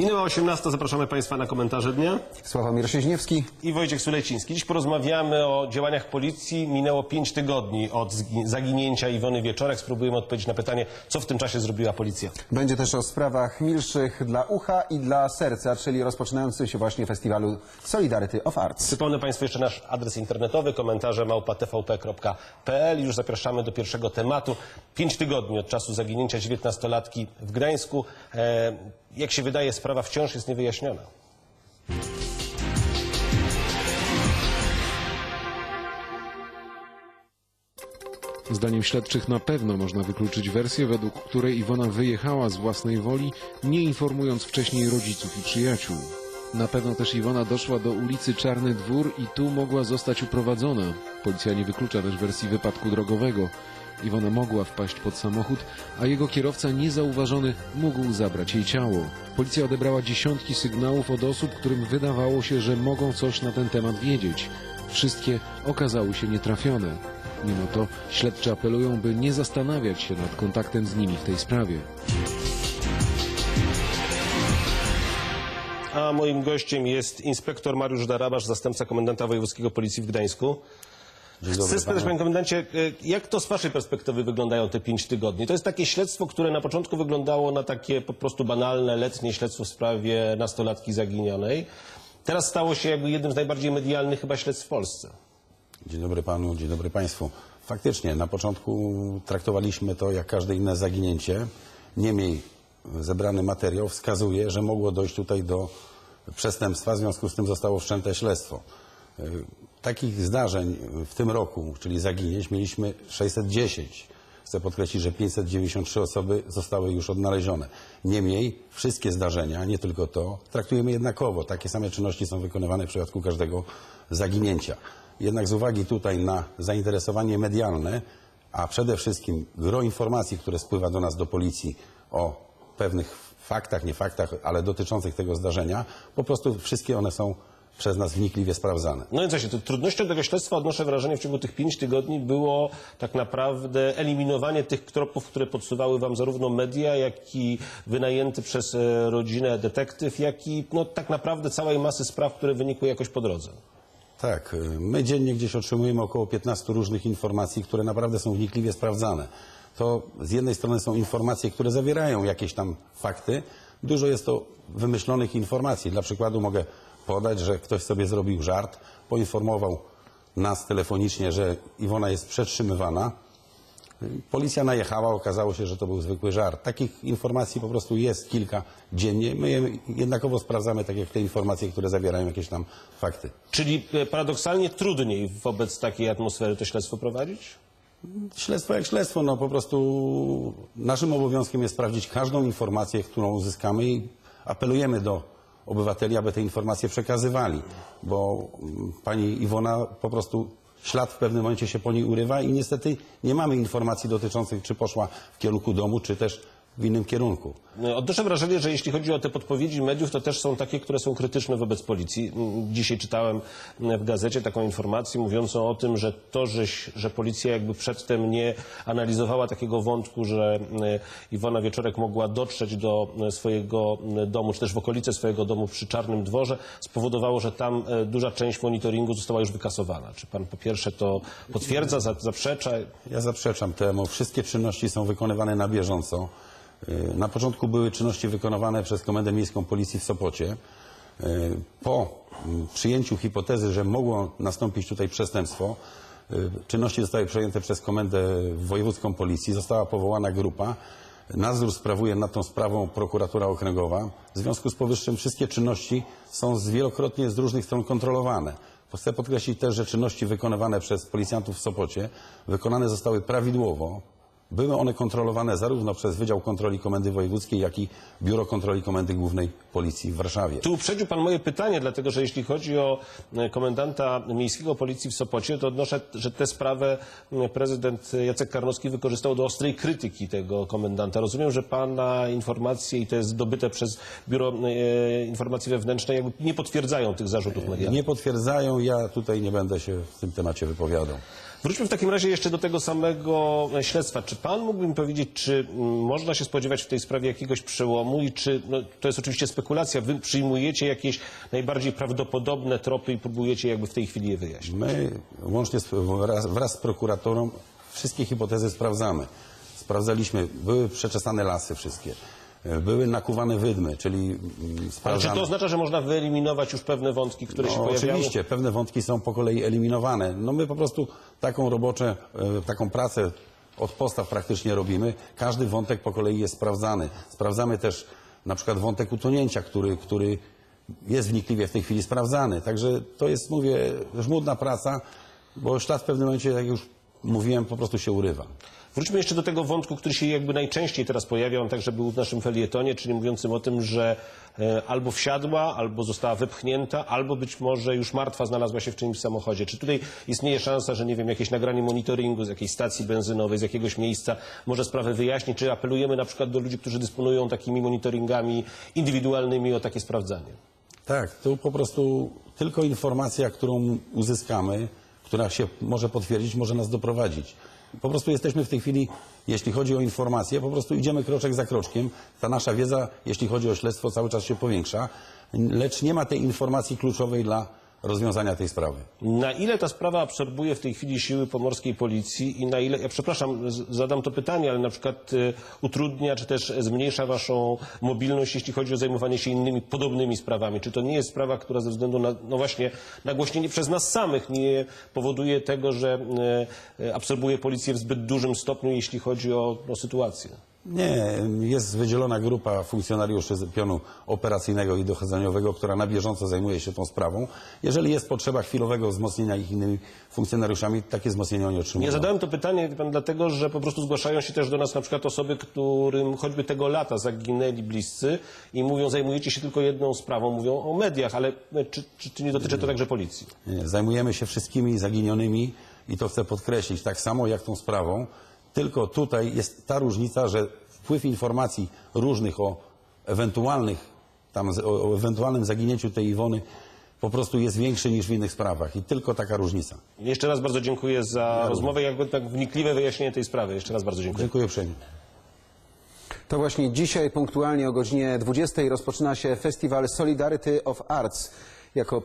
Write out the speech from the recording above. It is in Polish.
Minęła 18, zapraszamy Państwa na komentarze dnia. Sławomir Sieźniewski. I Wojciech Suleciński. Dziś porozmawiamy o działaniach policji. Minęło 5 tygodni od zaginięcia Iwony Wieczorek. Spróbujemy odpowiedzieć na pytanie, co w tym czasie zrobiła policja. Będzie też o sprawach milszych dla ucha i dla serca, czyli rozpoczynającym się właśnie festiwalu Solidarity of Arts. Przypomnę Państwu jeszcze nasz adres internetowy, komentarze małpa tvp.pl. Już zapraszamy do pierwszego tematu. Pięć tygodni od czasu zaginięcia 19-latki w Gdańsku. E, jak się wydaje, sprawa wciąż jest niewyjaśniona. Zdaniem śledczych na pewno można wykluczyć wersję, według której Iwona wyjechała z własnej woli, nie informując wcześniej rodziców i przyjaciół. Na pewno też Iwona doszła do ulicy Czarny Dwór i tu mogła zostać uprowadzona. Policja nie wyklucza też wersji wypadku drogowego. Iwona mogła wpaść pod samochód, a jego kierowca niezauważony mógł zabrać jej ciało. Policja odebrała dziesiątki sygnałów od osób, którym wydawało się, że mogą coś na ten temat wiedzieć. Wszystkie okazały się nietrafione. Mimo to śledczy apelują, by nie zastanawiać się nad kontaktem z nimi w tej sprawie. A moim gościem jest inspektor Mariusz Darabasz, zastępca komendanta wojewódzkiego policji w Gdańsku. Chcę spytać, panie komendancie, e, jak to z waszej perspektywy wyglądają te pięć tygodni? To jest takie śledztwo, które na początku wyglądało na takie po prostu banalne, letnie śledztwo w sprawie nastolatki zaginionej. Teraz stało się jakby jednym z najbardziej medialnych chyba śledztw w Polsce. Dzień dobry panu, dzień dobry państwu. Faktycznie, na początku traktowaliśmy to jak każde inne zaginięcie. Niemniej zebrany materiał wskazuje, że mogło dojść tutaj do przestępstwa, w związku z tym zostało wszczęte śledztwo. Takich zdarzeń w tym roku, czyli zaginięć, mieliśmy 610. Chcę podkreślić, że 593 osoby zostały już odnalezione. Niemniej wszystkie zdarzenia, nie tylko to, traktujemy jednakowo. Takie same czynności są wykonywane w przypadku każdego zaginięcia. Jednak z uwagi tutaj na zainteresowanie medialne, a przede wszystkim gro informacji, które spływa do nas do policji o pewnych faktach, nie faktach, ale dotyczących tego zdarzenia, po prostu wszystkie one są przez nas wnikliwie sprawdzane. No więc właśnie, to trudnością tego śledztwa, odnoszę wrażenie, w ciągu tych pięć tygodni było tak naprawdę eliminowanie tych tropów, które podsuwały wam zarówno media, jak i wynajęty przez e, rodzinę detektyw, jak i no, tak naprawdę całej masy spraw, które wynikły jakoś po drodze. Tak, y, my dziennie gdzieś otrzymujemy około 15 różnych informacji, które naprawdę są wnikliwie sprawdzane. To z jednej strony są informacje, które zawierają jakieś tam fakty, dużo jest to wymyślonych informacji. Dla przykładu mogę podać, że ktoś sobie zrobił żart, poinformował nas telefonicznie, że Iwona jest przetrzymywana. Policja najechała, okazało się, że to był zwykły żart. Takich informacji po prostu jest kilka dziennie. My je jednakowo sprawdzamy, tak jak te informacje, które zawierają jakieś tam fakty. Czyli e, paradoksalnie trudniej wobec takiej atmosfery to śledztwo prowadzić? Śledztwo jak śledztwo, no po prostu naszym obowiązkiem jest sprawdzić każdą informację, którą uzyskamy i apelujemy do obywateli, aby te informacje przekazywali, bo mm, pani Iwona po prostu ślad w pewnym momencie się po niej urywa i niestety nie mamy informacji dotyczących, czy poszła w kierunku domu, czy też w innym kierunku. E, Odnoszę wrażenie, że jeśli chodzi o te podpowiedzi mediów, to też są takie, które są krytyczne wobec policji. Mm, Dzisiaj czytałem mm, w gazecie taką informację mówiącą o tym, że to, że, że policja jakby przedtem nie analizowała takiego wątku, że mm, Iwona Wieczorek mogła dotrzeć do swojego domu, czy też w okolice swojego domu przy Czarnym Dworze, spowodowało, że tam e, duża część monitoringu została już wykasowana. Czy pan po pierwsze to potwierdza, za- zaprzecza? Ja zaprzeczam temu. Wszystkie czynności są wykonywane na bieżąco. Yy, Na początku były czynności wykonywane przez Komendę Miejską Policji w Sopocie. Yy, Po mm, przyjęciu hipotezy, że mogło nastąpić tutaj przestępstwo, yy, czynności zostały przejęte przez Komendę Wojewódzką Policji. Została powołana grupa. Nadzór sprawuje nad tą sprawą prokuratura okręgowa. W związku z powyższym wszystkie czynności są wielokrotnie z różnych stron kontrolowane. Chcę podkreślić też, że czynności wykonywane przez policjantów w Sopocie wykonane zostały prawidłowo. Były one kontrolowane zarówno przez Wydział Kontroli Komendy Wojewódzkiej, jak i Biuro Kontroli Komendy Głównej Policji w Warszawie. Tu uprzedził Pan moje pytanie, dlatego że jeśli chodzi o e, komendanta miejskiego policji w Sopocie, to odnoszę, że tę sprawę prezydent Jacek Karnowski wykorzystał do ostrej krytyki tego komendanta. Rozumiem, że Pana informacje i te zdobyte przez Biuro e, Informacji Wewnętrznej jakby nie potwierdzają tych zarzutów medialnych. Nie potwierdzają, ja tutaj nie będę się w tym temacie wypowiadał. Wróćmy w takim razie jeszcze do tego samego śledztwa. Czy pan mógłby mi powiedzieć, czy mm, można się spodziewać w tej sprawie jakiegoś przełomu i czy, no, to jest oczywiście spekulacja, wy przyjmujecie jakieś najbardziej prawdopodobne tropy i próbujecie jakby w tej chwili je wyjaśnić? My łącznie z, wraz, wraz z prokuratorą wszystkie hipotezy sprawdzamy. Sprawdzaliśmy, były przeczesane lasy wszystkie, były nakuwane wydmy, czyli mm, Ale czy to oznacza, że można wyeliminować już pewne wątki, które się No, pojawiały? oczywiście, pewne wątki są po kolei eliminowane. No my po prostu taką roboczę, e, taką pracę od postaw praktycznie robimy. Każdy wątek po kolei jest sprawdzany. Sprawdzamy też na przykład wątek utonięcia, który, który jest wnikliwie w tej chwili sprawdzany. Także to jest, mówię, żmudna praca, bo ślad w pewnym momencie, jak już mówiłem, po prostu się urywa. Wróćmy jeszcze do tego wątku, który się jakby najczęściej teraz pojawia, on także był w naszym felietonie, czyli mówiącym o tym, że e, albo wsiadła, albo została wepchnięta, albo być może już martwa znalazła się w czyimś samochodzie. Czy tutaj istnieje szansa, że nie wiem, jakieś nagranie monitoringu z jakiejś stacji benzynowej, z jakiegoś miejsca może sprawę wyjaśnić? Czy apelujemy na przykład do ludzi, którzy dysponują takimi monitoringami indywidualnymi o takie sprawdzanie? Tak, to po prostu tylko informacja, którą uzyskamy, która się może potwierdzić, może nas doprowadzić. Po prostu jesteśmy w tej chwili, jeśli chodzi o informacje, po prostu idziemy kroczek za kroczkiem. Ta nasza wiedza, jeśli chodzi o śledztwo, cały czas się powiększa, lecz nie ma tej informacji kluczowej dla rozwiązania tej sprawy. Na ile ta sprawa absorbuje w tej chwili siły pomorskiej policji i na ile, ja przepraszam, zadam to pytanie, ale na przykład y, utrudnia czy też zmniejsza waszą mobilność, jeśli chodzi o zajmowanie się innymi podobnymi sprawami? Czy to nie jest sprawa, która ze względu na, no właśnie, nagłośnienie przez nas samych nie powoduje tego, że y, y, absorbuje policję w zbyt dużym stopniu, jeśli chodzi o, o sytuację? Nie, jest wydzielona grupa funkcjonariuszy z pionu operacyjnego i dochodzeniowego, która na bieżąco zajmuje się tą sprawą. Jeżeli jest potrzeba chwilowego wzmocnienia ich innymi funkcjonariuszami, takie wzmocnienie oni otrzymują. Ja zadałem to pytanie pan, dlatego, że po prostu zgłaszają się też do nas na przykład osoby, którym choćby tego lata zaginęli bliscy i mówią, zajmujecie się tylko jedną sprawą, mówią o mediach, ale czy, czy, czy nie dotyczy to także policji? Nie, Zajmujemy się wszystkimi zaginionymi i to chcę podkreślić, tak samo jak tą sprawą, tylko tutaj jest ta różnica, że wpływ informacji różnych o ewentualnych, tam, o, ewentualnym zaginięciu tej Iwony po prostu jest większy niż w innych sprawach i tylko taka różnica. Jeszcze raz bardzo dziękuję za rozmowę i jakby tak wnikliwe wyjaśnienie tej sprawy. Jeszcze raz bardzo dziękuję. Dziękuję uprzejmie. To właśnie dzisiaj punktualnie o godzinie 20 rozpoczyna się festiwal Solidarity of Arts. Jako